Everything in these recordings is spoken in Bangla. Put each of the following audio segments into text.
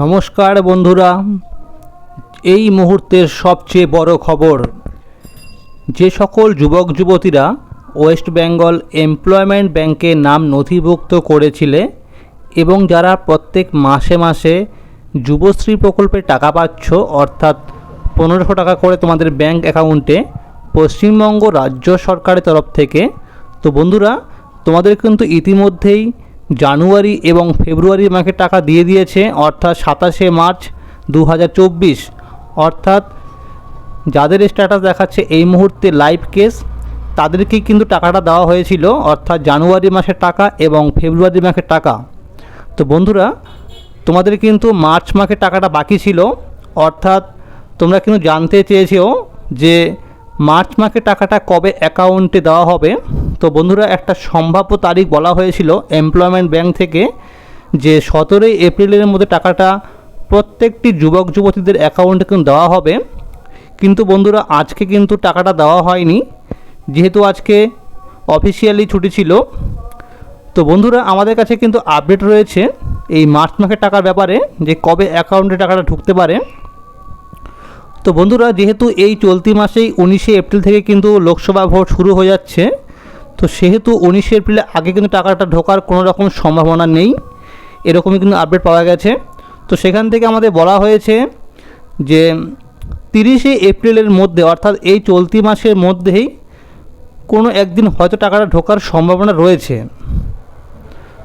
নমস্কার বন্ধুরা। এই মুহূর্তের সবচেয়ে বড় খবর, যে সকল যুবক যুবতীরা ওয়েস্ট বেঙ্গল এমপ্লয়মেন্ট ব্যাংকে নাম নথিভুক্ত করেছিলে এবং যারা প্রত্যেক মাসে মাসে যুবশ্রী প্রকল্পে টাকা পাচ্ছ, অর্থাৎ পনেরোশো টাকা করে তোমাদের ব্যাংক অ্যাকাউন্টে, পশ্চিমবঙ্গ রাজ্য সরকারের তরফ থেকে। তো বন্ধুরা, তোমাদের কিন্তু ইতিমধ্যেই জানুয়ারি এবং ফেব্রুয়ারি মাসে টাকা দিয়ে দিয়েছে, অর্থাৎ সাতাশে মার্চ দু হাজার চব্বিশ। অর্থাৎ যাদের স্ট্যাটাস দেখাচ্ছে এই মুহূর্তে লাইভ কেস তাদেরকেই কিন্তু টাকাটা দেওয়া হয়েছিল, অর্থাৎ জানুয়ারি মাসের টাকা এবং ফেব্রুয়ারি মাসের টাকা। তো বন্ধুরা, তোমাদের কিন্তু মার্চ মাসের টাকাটা বাকি ছিল, অর্থাৎ তোমরা কিন্তু জানতে চেয়েছো যে মার্চ মাসের টাকাটা কবে অ্যাকাউন্টে দেওয়া হবে। তো বন্ধুরা, একটা সম্ভাব্য তারিখ বলা হয়েছিল এমপ্লয়মেন্ট ব্যাংক থেকে যে সতেরোই এপ্রিলের মধ্যে টাকাটা প্রত্যেকটি যুবক, যুবতীদের অ্যাকাউন্টে কিন্তু দেওয়া হবে। কিন্তু বন্ধুরা, আজকে কিন্তু টাকাটা দেওয়া হয়নি। যেহেতু আজকে অফিসিয়ালি ছুটি ছিল, তো বন্ধুরা, আমাদের কাছে কিন্তু আপডেট রয়েছে এই মার্চ মাসের টাকার ব্যাপারে যে কবে অ্যাকাউন্টে টাকাটা ঢুকতে পারে। তো বন্ধুরা, যেহেতু এই চলতি মাসেই উনিশে এপ্রিল থেকে কিন্তু লোকসভা ভোট শুরু হয়ে যাচ্ছে তো সেহেতু উনিশে এপ্রিলে আগে কিন্তু টাকাটা ঢোকার কোনো রকম সম্ভাবনা নেই। এরকমই কিন্তু আপডেট পাওয়া গেছে। তো সেখান থেকে আমাদের বলা হয়েছে যে তিরিশে এপ্রিলের মধ্যে, অর্থাৎ এই চলতি মাসের মধ্যেই কোনো একদিন হয়তো টাকাটা ঢোকার সম্ভাবনা রয়েছে।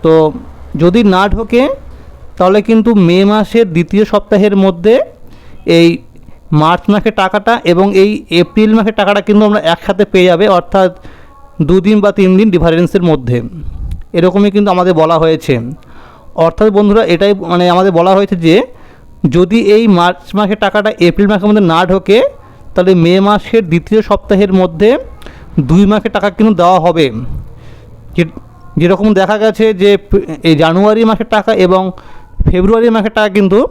তো যদি না ঢোকে, তাহলে কিন্তু মে মাসের দ্বিতীয় সপ্তাহের মধ্যে এই মার্চ মাসের টাকাটা এবং এই এপ্রিল মাসের টাকাটা কিন্তু আমরা একসাথে পেয়ে যাবে। অর্থাৎ দুদিন বা তিন দিন ডিফারেন্সের মধ্যে। এরকমই কিন্তু আমাদের বলা হয়েছে। অর্থাৎ বন্ধুরা, এটাই মানে আমাদের বলা হয়েছে যে, যদি এই মার্চ মাসের টাকাটা এপ্রিল মাসের মধ্যে না ঢোকে, তাহলে মে মাসের দ্বিতীয় সপ্তাহের মধ্যে দুই মাসের টাকা কিন্তু দেওয়া হবে। যেরকম দেখা গেছে যে, এই জানুয়ারি মাসের টাকা এবং ফেব্রুয়ারি মাসের টাকা কিন্তু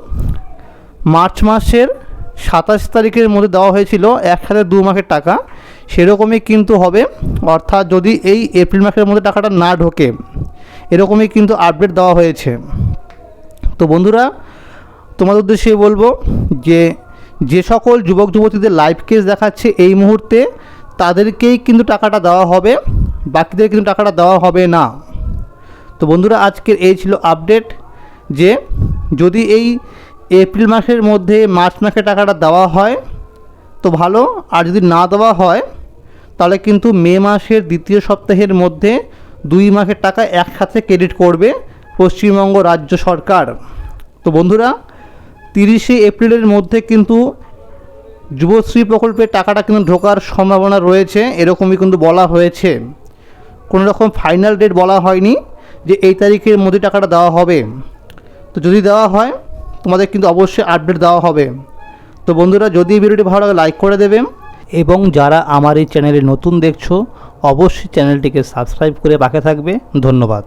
মার্চ মাসের সাতাশ তারিখের মধ্যে দেওয়া হয়েছিল, একসাথে দু মাসের টাকা। সেরকমই কিন্তু হবে। অর্থাৎ যদি এই এপ্রিল মাসের মধ্যে টাকাটা না ঢোকে, এরকমই কিন্তু আপডেট দেওয়া হয়েছে। তো বন্ধুরা, তোমাদের উদ্দেশ্যে বলব যে যে সকল যুবক যুবতীদের লাইভ কেস দেখাচ্ছে এই মুহূর্তে, তাদেরকেই কিন্তু টাকাটা দেওয়া হবে, বাকিদের কিন্তু টাকাটা দেওয়া হবে না। তো বন্ধুরা, আজকের এই ছিল আপডেট যে, যদি এই এপ্রিল মাসের মধ্যে মার্চ মাসে টাকাটা দেওয়া হয়, তো ভালো, আর যদি না দেওয়া হয় তাহলে কিন্তু মে মাসের দ্বিতীয় সপ্তাহের মধ্যে দুই মাসের টাকা একসাথে ক্রেডিট করবে পশ্চিমবঙ্গ রাজ্য সরকার। তো বন্ধুরা, তিরিশে এপ্রিলের মধ্যে কিন্তু যুবশ্রী প্রকল্পের টাকাটা কিন্তু ঢোকার সম্ভাবনা রয়েছে, এরকমই কিন্তু বলা হয়েছে। কোনো রকম ফাইনাল ডেট বলা হয়নি যে এই তারিখের মধ্যে টাকাটা দেওয়া হবে। তো যদি দেওয়া হয়, তোমাদের কিন্তু অবশ্যই আপডেট দেওয়া হবে। তো বন্ধুরা, যদি ভিডিওটি ভালো লাগে লাইক করে দেবে এবং যারা আমার এই চ্যানেলে নতুন দেখছ অবশ্যই চ্যানেলটিকে সাবস্ক্রাইব করে বাকি থাকবে। ধন্যবাদ।